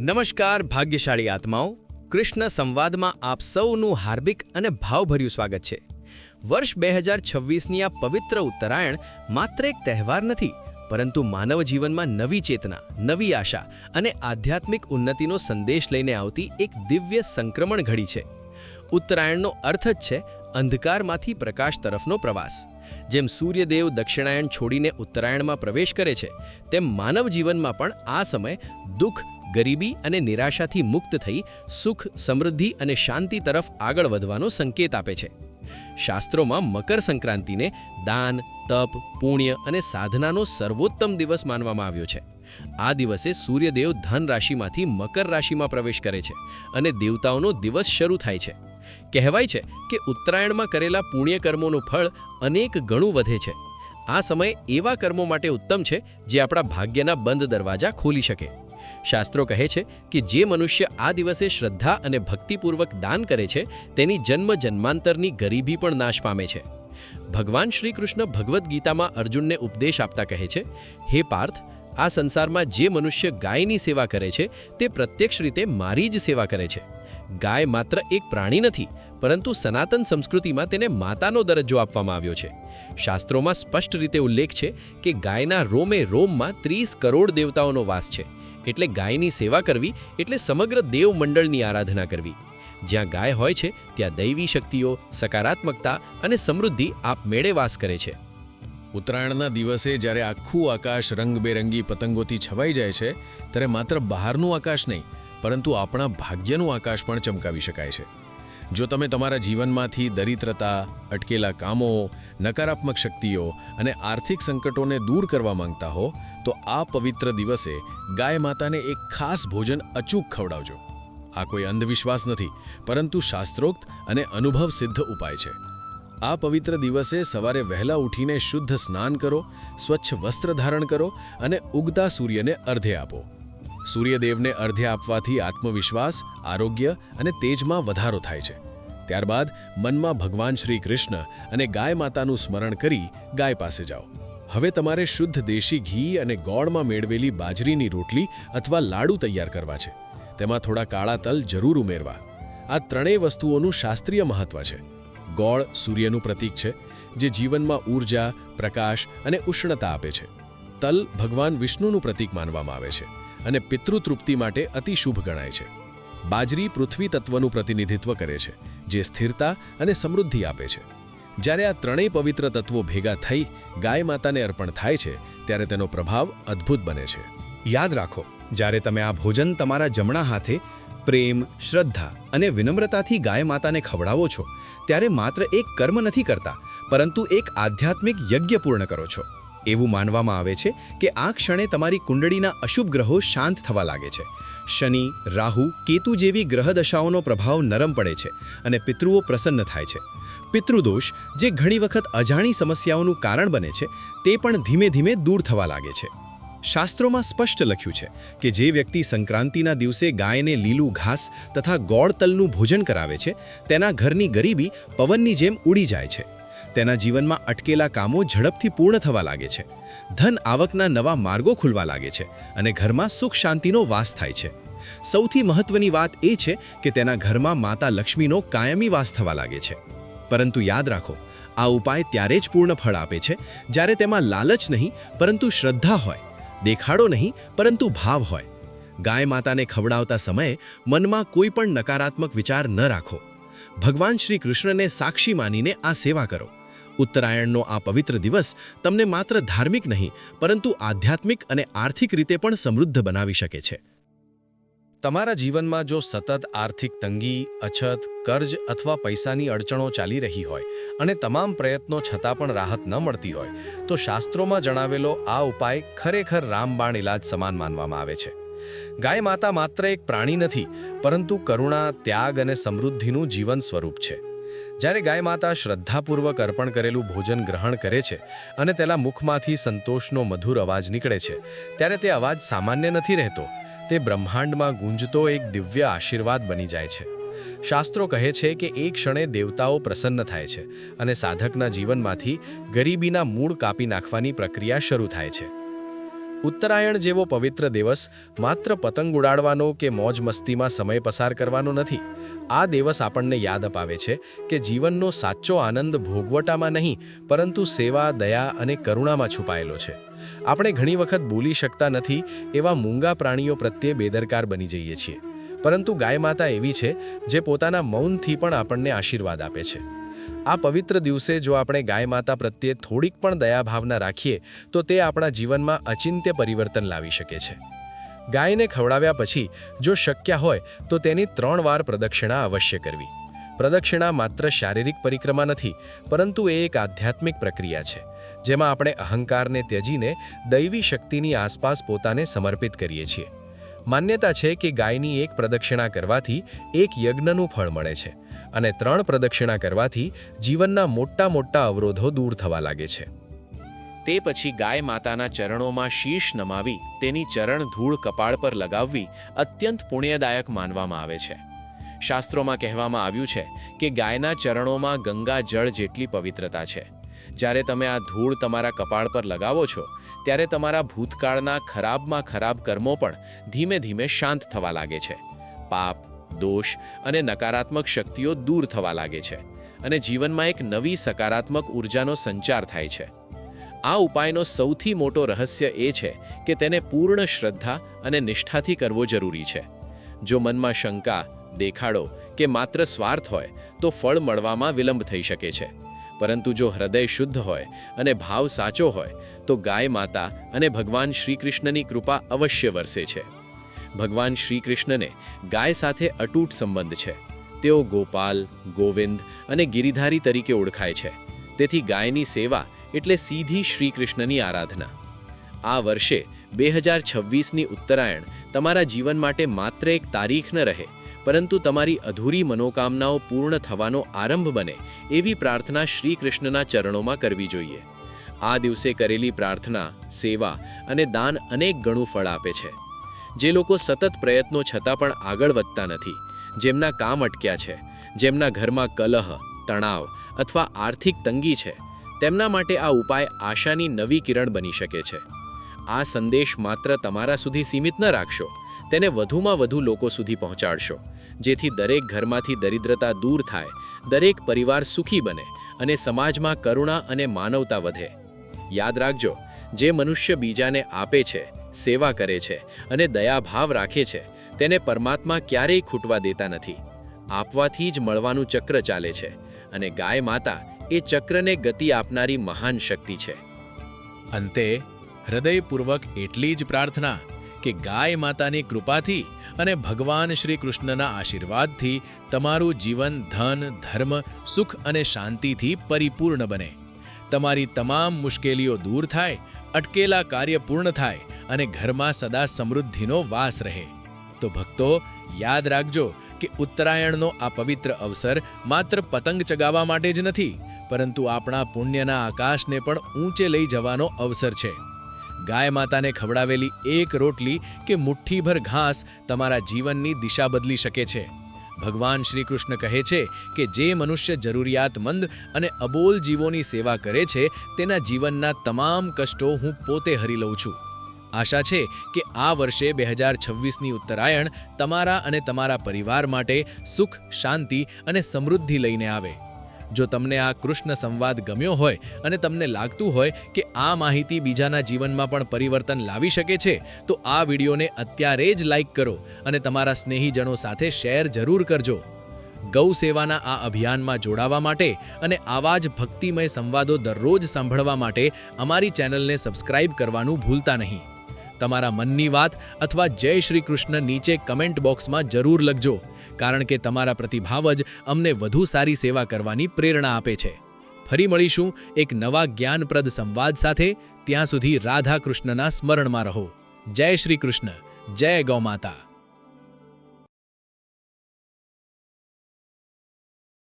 નમસ્કાર, ભાગ્યશાળી આત્માઓ. કૃષ્ણ સંવાદમાં આપ સૌનું હાર્દિક અને ભાવભર્યું સ્વાગત છે. વર્ષ બે હજાર છવ્વીસની આ પવિત્ર ઉત્તરાયણ માત્ર એક તહેવાર નથી, પરંતુ માનવ જીવનમાં નવી ચેતના, નવી આશા અને આધ્યાત્મિક ઉન્નતિનો સંદેશ લઈને આવતી એક દિવ્ય સંક્રમણ ઘડી છે. ઉત્તરાયણનો અર્થ જ છે અંધકારમાંથી પ્રકાશ તરફનો પ્રવાસ. જેમ સૂર્યદેવ દક્ષિણાયણ છોડીને ઉત્તરાયણમાં પ્રવેશ કરે છે, તેમ માનવ જીવનમાં પણ આ સમય દુઃખ ગરીબી અને નિરાશાથી મુક્ત થઈ સુખ, સમૃદ્ધિ અને શાંતિ તરફ આગળ વધવાનો સંકેત આપે છે. શાસ્ત્રોમાં મકર સંક્રાંતિને દાન, તપ, પુણ્ય અને સાધનાનો સર્વોત્તમ દિવસ માનવામાં આવ્યો છે. આ દિવસે સૂર્યદેવ ધન રાશિમાંથી મકર રાશિમાં પ્રવેશ કરે છે અને દેવતાઓનો દિવસ શરૂ થાય છે. કહેવાય છે કે ઉત્તરાયણમાં કરેલા પુણ્યકર્મોનું ફળ અનેક ગણું વધે છે. આ સમય એવા કર્મો માટે ઉત્તમ છે જે આપણા ભાગ્યના બંધ દરવાજા ખોલી શકે. શાસ્ત્રો કહે છે કે જે મનુષ્ય આ દિવસે શ્રદ્ધા અને ભક્તિપૂર્વક દાન કરે છે, તેની જન્મ જન્માંતરની ગરીબી પણ નાશ પામે છે. ભગવાન શ્રી કૃષ્ણ ભગવદ્ ગીતામાં અર્જુનને ઉપદેશ આપતા કહે છે, હે પાર્થ, આ સંસારમાં જે મનુષ્ય ગાયની સેવા કરે છે, તે પ્રત્યક્ષ રીતે મારી જ સેવા કરે છે. ગાય માત્ર એક પ્રાણી નથી, પરંતુ સનાતન સંસ્કૃતિમાં તેને માતાનો દરજ્જો આપવામાં આવ્યો છે. શાસ્ત્રોમાં સ્પષ્ટ રીતે ઉલ્લેખ છે કે ગાયના રોમે રોમમાં ત્રીસ કરોડ દેવતાઓનો વાસ છે. એટલે ગાયની સેવા કરવી એટલે સમગ્ર દેવ મંડળની આરાધના કરવી. જ્યાં ગાય હોય છે, ત્યાં દૈવી શક્તિઓ, સકારાત્મકતા અને સમૃદ્ધિ આપમેળે વાસ કરે છે. ઉત્તરાયણના દિવસે જ્યારે આખું આકાશ રંગબેરંગી પતંગોથી છવાઈ જાય છે, ત્યારે માત્ર બહારનું આકાશ નહીં, પરંતુ આપણા ભાગ્યનું આકાશ પણ ચમકાવી શકાય છે. જો તમે તમારા જીવનમાંથી દરિદ્રતા, અટકેલા કામો, નકારાત્મક શક્તિઓ અને આર્થિક સંકટોને દૂર કરવા માંગતા હો તો આ પવિત્ર દિવસે ગાય માતાને એક ખાસ ભોજન અચૂક ખવડાવજો. આ કોઈ અંધવિશ્વાસ નથી, પરંતુ શાસ્ત્રોક્ત અને અનુભવ સિદ્ધ ઉપાય છે. આ પવિત્ર દિવસે સવારે વહેલા ઉઠીને શુદ્ધ સ્નાન કરો, સ્વચ્છ વસ્ત્ર ધારણ કરો અને ઉગતા સૂર્યને અર્ધે આપો. સૂર્યદેવને અર્ધે આપવાથી આત્મવિશ્વાસ, આરોગ્ય અને તેજમાં વધારો થાય છે. ત્યારબાદ મનમાં ભગવાન શ્રી કૃષ્ણ અને ગાય માતાનું સ્મરણ કરી ગાય પાસે જાઓ. હવે તમારે શુદ્ધ દેશી ઘી અને ગોળમાં મેળવેલી બાજરીની રોટલી અથવા લાડુ તૈયાર કરવા છે. તેમાં થોડા કાળા તલ જરૂર ઉમેરવા. આ ત્રણેય વસ્તુઓનું શાસ્ત્રીય મહત્વ છે. ગોળ સૂર્યનું પ્રતીક છે, જે જીવનમાં ઊર્જા પ્રકાશ અને ઉષ્ણતા આપે છે. તલ ભગવાન વિષ્ણુનું પ્રતીક માનવામાં આવે છે અને પિતૃતૃપ્તિ માટે અતિ શુભ ગણાય છે. બાજરી પૃથ્વી તત્વનું પ્રતિનિધિત્વ કરે છે, જે સ્થિરતા અને સમૃદ્ધિ આપે છે. જ્યારે આ ત્રણેય પવિત્ર તત્વો ભેગા થઈ ગાય માતાને અર્પણ થાય છે, ત્યારે તેનો પ્રભાવ અદ્ભુત બને છે. યાદ રાખો, જ્યારે તમે આ ભોજન તમારા જમણા હાથે પ્રેમ, શ્રદ્ધા અને વિનમ્રતાથી ગાય માતાને ખવડાવો છો, ત્યારે માત્ર એક કર્મ નથી કરતા, પરંતુ એક આધ્યાત્મિક યજ્ઞ પૂર્ણ કરો છો. એવું માનવામાં આવે છે કે આ ક્ષણે તમારી કુંડળીના અશુભ ગ્રહો શાંત થવા લાગે છે. શનિ, રાહુ, કેતુ જેવી ગ્રહદશાઓનો પ્રભાવ નરમ પડે છે અને પિતૃઓ પ્રસન્ન થાય છે. પિતૃદોષ, જે ઘણી વખત અજાણી સમસ્યાઓનું કારણ બને છે, તે પણ ધીમે ધીમે દૂર થવા લાગે છે. શાસ્ત્રોમાં સ્પષ્ટ લખ્યું છે કે જે વ્યક્તિ સંક્રાંતિના દિવસે ગાયને લીલું ઘાસ તથા ગોળ તલનું ભોજન કરાવે છે, તેના ઘરની ગરીબી પવનની જેમ ઉડી જાય છે. તેના જીવનમાં અટકેલા કામો ઝડપથી પૂર્ણ થવા લાગે છે. ધન આવકના નવા માર્ગો ખુલવા લાગે છે અને ઘરમાં સુખ શાંતિનો વાસ થાય છે. સૌથી મહત્વની વાત એ છે કે તેના ઘરમાં માતા લક્ષ્મીનો કાયમી વાસ થવા લાગે છે. પરંતુ યાદ રાખો, આ ઉપાય ત્યારે જ પૂર્ણ ફળ આપે છે જ્યારે તેમાં લાલચ નહીં, પરંતુ શ્રદ્ધા હોય, દેખાડો નહીં, પરંતુ ભાવ હોય. ગાય માતાને ખવડાવતા સમયે મનમાં કોઈ પણ નકારાત્મક વિચાર ન રાખો. ભગવાન શ્રી કૃષ્ણને સાક્ષી માનીને આ સેવા કરો. ઉત્તરાયણનો આ પવિત્ર દિવસ તમને માત્ર ધાર્મિક નહીં, પરંતુ આધ્યાત્મિક અને આર્થિક રીતે પણ સમૃદ્ધ બનાવી શકે છે. તમારા જીવનમાં જો સતત આર્થિક તંગી, અછત, કર્જ અથવા પૈસાની અડચણો ચાલી રહી હોય અને તમામ પ્રયત્નો છતાં પણ રાહત ન મળતી હોય, તો શાસ્ત્રોમાં જણાવેલો આ ઉપાય ખરેખર રામબાણ ઇલાજ સમાન માનવામાં આવે છે. ગાય માતા માત્ર એક પ્રાણી નથી, પરંતુ કરુણા, ત્યાગ અને સમૃદ્ધિનું જીવન સ્વરૂપ છે. જ્યારે ગાય માતા શ્રદ્ધાપૂર્વક અર્પણ કરેલું ભોજન ગ્રહણ કરે છે અને તેના મુખમાંથી સંતોષનો મધુર અવાજ નીકળે છે, ત્યારે તે અવાજ સામાન્ય નથી રહેતો. તે બ્રહ્માંડમાં ગુંજતો એક દિવ્ય આશીર્વાદ બની જાય છે. શાસ્ત્રો કહે છે કે એ ક્ષણે દેવતાઓ પ્રસન્ન થાય છે અને સાધકના જીવનમાંથી ગરીબીના મૂળ કાપી નાખવાની પ્રક્રિયા શરૂ થાય છે. ઉત્તરાયણ જેવો પવિત્ર દિવસ માત્ર પતંગ ઉડાડવાનો કે મોજ મસ્તીમાં સમય પસાર કરવાનો નથી. આ દિવસ આપણને યાદ અપાવે છે કે જીવનનો સાચો આનંદ ભોગવટામાં નહીં, પરંતુ સેવા, દયા અને કરુણામાં છુપાયેલો છે. આપણે ઘણી વખત બોલી શકતા નથી એવા મૂંગા પ્રાણીઓ પ્રત્યે બેદરકાર બની જઈએ છીએ. પરંતુ ગાય માતા એવી છે જે પોતાના મૌનથી પણ આપણને આશીર્વાદ આપે છે. આ પવિત્ર દિવસે જો આપણે ગાય માતા પ્રત્યે થોડીક પણ દયાભાવના રાખીએ, તો તે આપણા જીવનમાં અચિંત્ય પરિવર્તન લાવી શકે છે. ગાયને ખવડાવ્યા પછી જો શક્ય હોય તો તેની ત્રણ વાર પ્રદક્ષિણા અવશ્ય કરવી. પ્રદક્ષિણા માત્ર શારીરિક પરિક્રમા નથી, પરંતુ એ એક આધ્યાત્મિક પ્રક્રિયા છે, જેમાં આપણે અહંકારને ત્યજીને દૈવી શક્તિની આસપાસ પોતાને સમર્પિત કરીએ છીએ. માન્યતા છે કે ગાયની એક પ્રદક્ષિણા કરવાથી એક યજ્ઞનું ફળ મળે છે અને ત્રણ પ્રદક્ષિણા કરવાથી જીવનના મોટા મોટા અવરોધો દૂર થવા લાગે છે. તે પછી ગાય માતાના ચરણોમાં શીશ નમાવી, તેની ચરણ ધૂળ કપાળ પર લગાવવી અત્યંત પુણ્યદાયક માનવામાં આવે છે. શાસ્ત્રોમાં કહેવામાં આવ્યું છે કે ગાયના ચરણોમાં ગંગા જળ જેટલી પવિત્રતા છે. જ્યારે તમે આ ધૂળ તમારા કપાળ પર લગાવો છો, ત્યારે તમારા ભૂતકાળના ખરાબમાં ખરાબ કર્મો પણ ધીમે ધીમે શાંત થવા લાગે છે. પાપ, દોષ અને નકારાત્મક શક્તિઓ દૂર થવા લાગે છે અને જીવનમાં એક નવી સકારાત્મક ઉર્જાનો સંચાર થાય છે. આ ઉપાયનો સૌથી મોટો રહસ્ય એ છે કે તેને પૂર્ણ શ્રદ્ધા અને નિષ્ઠાથી કરવો જરૂરી છે. જો મનમાં શંકા, દેખાડો કે માત્ર સ્વાર્થ હોય, તો ફળ મળવામાં વિલંબ થઈ શકે છે. પરંતુ જો હૃદય શુદ્ધ હોય અને ભાવ સાચો હોય, તો ગાય માતા અને ભગવાન શ્રી કૃષ્ણની કૃપા અવશ્ય વરસે છે. ભગવાન શ્રી કૃષ્ણને ગાય સાથે અતૂટ સંબંધ છે. તેઓ ગોપાલ, ગોવિંદ અને ગિરિધારી તરીકે ઓળખાય છે. તેથી ગાયની સેવા એટલે સીધી શ્રી કૃષ્ણની આરાધના. આ વર્ષે બે હજાર છવ્વીસની ઉત્તરાયણ તમારા જીવન માટે માત્ર એક તારીખ ન રહે, પરંતુ તમારી અધૂરી મનોકામનાઓ પૂર્ણ થવાનો આરંભ બને એવી પ્રાર્થના શ્રી કૃષ્ણના ચરણોમાં કરવી જોઈએ. આ દિવસે કરેલી પ્રાર્થના, સેવા અને દાન અનેક ગણું ફળ આપે છે. જે લોકો સતત પ્રયત્નો છતાં પણ આગળ વધતા નથી, જેમના કામ અટક્યા છે, જેમના ઘરમાં કલહ, તણાવ અથવા આર્થિક તંગી છે તેમના માટે આ ઉપાય આશાની નવી કિરણ બની શકે છે. આ સંદેશ માત્ર તમારા સુધી સીમિત ન રાખશો, તેને વધુમાં વધુ લોકો સુધી પહોંચાડશો, જેથી દરેક ઘરમાંથી દરિદ્રતા દૂર થાય, દરેક પરિવાર સુખી બને અને સમાજમાં કરુણા અને માનવતા વધે. યાદ રાખજો, જે મનુષ્ય બીજાને આપે છે, સેવા કરે છે અને દયાભાવ રાખે છે, તેને પરમાત્મા ક્યારેય ખૂટવા દેતા નથી. આપવાથી જ મળવાનું ચક્ર ચાલે છે અને ગાય માતા એ ચક્રને ગતિ આપનારી મહાન શક્તિ છે. અંતે હૃદયપૂર્વક એટલી જ પ્રાર્થના કે ગાય માતાની કૃપાથી અને ભગવાન શ્રી કૃષ્ણના આશીર્વાદથી તમારું જીવન ધન, ધર્મ, સુખ અને શાંતિથી પરિપૂર્ણ બને. તમારી તમામ મુશ્કેલીઓ દૂર થાય, અટકેલા કાર્ય પૂર્ણ થાય અને ઘરમાં સદા સમૃદ્ધિનો વાસ રહે. તો ભક્તો, યાદ રાખજો કે ઉત્તરાયણનો આ પવિત્ર અવસર માત્ર પતંગ ચગાવવા માટે જ નથી પરંતુ આપણા પુણ્યના આકાશને પણ ઊંચે લઈ જવાનો અવસર છે. ગાય માતાને ખવડાવેલી એક રોટલી કે મુઠ્ઠીભર ઘાસ તમારા જીવનની દિશા બદલી શકે છે. ભગવાન શ્રી કૃષ્ણ કહે છે કે જે મનુષ્ય જરૂરિયાતમંદ અને અબોલ જીવોની સેવા કરે છે, તેના જીવનના તમામ કષ્ટો હું પોતે હરી લઉં છું. આશા છે કે આ વર્ષે બે હજાર છવ્વીસની ઉત્તરાયણ તમારા અને તમારા પરિવાર માટે સુખ, શાંતિ અને સમૃદ્ધિ લઈને આવે. જો તમને આ કૃષ્ણ સંવાદ ગમ્યો હોય અને તમને લાગતું હોય કે આ માહિતી બીજાના જીવનમાં પણ પરિવર્તન લાવી શકે છે, તો આ વિડીયોને અત્યારે જ લાઈક કરો અને તમારા સ્નેહીજનો સાથે શેર જરૂર કરજો. ગૌ સેવાના આ અભિયાનમાં જોડાવા માટે અને આવા જ ભક્તિમય સંવાદો દરરોજ સાંભળવા માટે અમારી ચેનલને સબસ્ક્રાઇબ કરવાનું ભૂલતા નહીં. તમારા મનની વાત અથવા જય શ્રી કૃષ્ણ નીચે કમેન્ટ બોક્સમાં જરૂર લખજો, કારણ કે તમારા પ્રતિભાવ જ અમને વધુ સારી સેવા કરવાની પ્રેરણા આપે છે. ફરી મળીશું એક નવા જ્ઞાનપ્રદ સંવાદ સાથે, ત્યાં સુધી રાધા કૃષ્ણના સ્મરણમાં રહો. જય શ્રી કૃષ્ણ, જય ગૌમાતા.